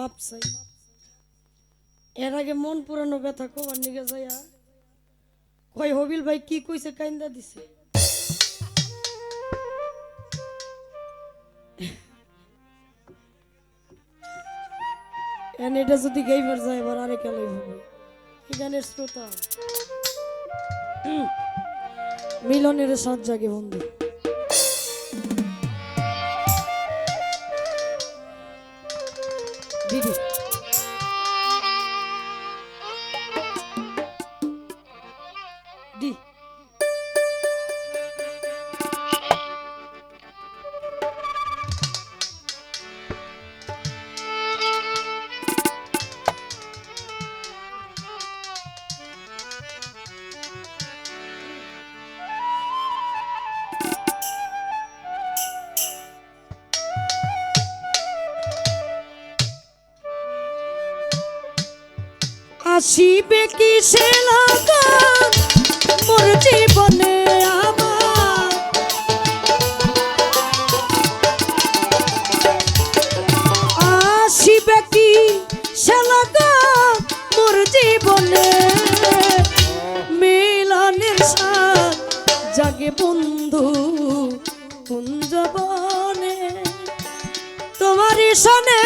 মাপ এর আগে মন পুরানো ব্যথা নিগে হবিল ভাই কি কইছে, কাইন্দা দিছে? এন এটা যদি গাইবার যায়, এবার আরেক এলাই হবে। গানের শ্রোতা? মিলনের সাত জাগে বন্ধু। আসিবে কি সে লগন মোর জীবনে আমার। আসিবে কি সে লগন মোর জীবনে মিলনের সাথ জাগে বন্ধু কুঞ্জবনে তোমারই সনে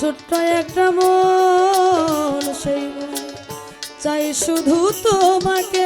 ছোট্ট একটা মন সেই চাই শুধু তোমাকে।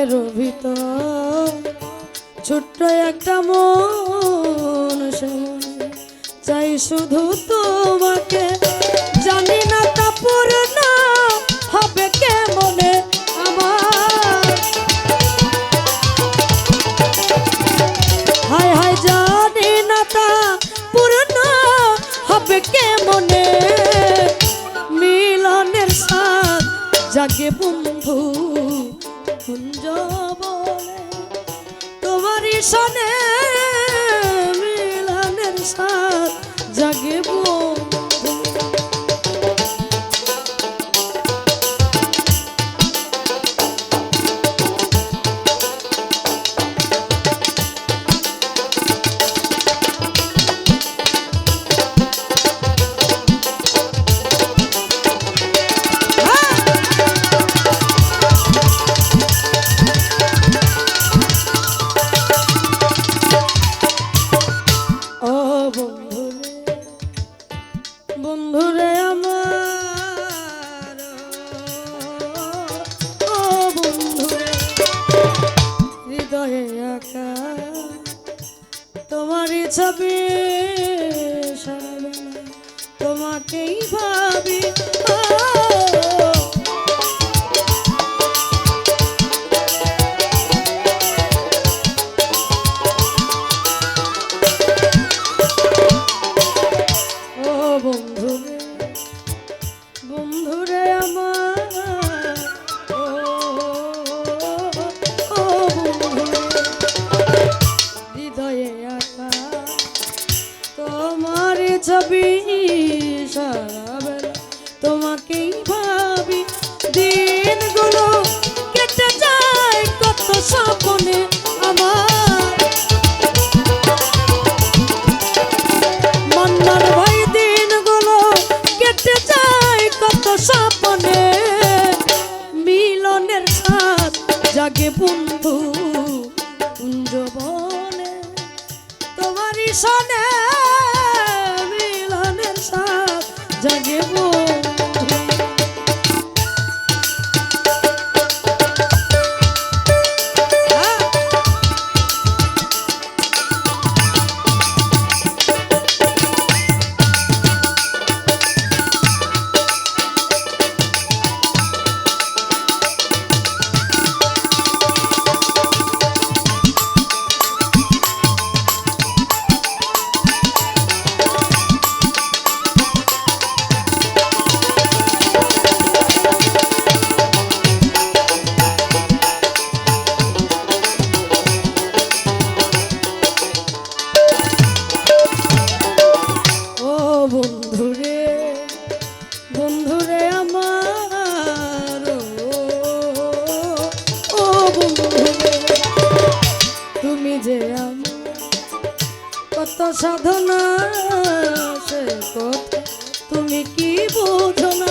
বুকের ভিতর ছোট্ট একটা মন চাই শুধু তোমাকে। জানি না তা হবে হায় হায় মিলনের সাথ জাগে বন্ধু। কুঞ্জ বলে তোমারই সনে মিলনের সাথ ছবি তোমাকেই ভাবি তোমার ছবি সারা বন্ধুরে বন্ধুরে আমার, ও বন্ধুরে, তুমি যে আমার কত সাধনা, সে কথা তুমি কি বোঝো না?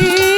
Thank you.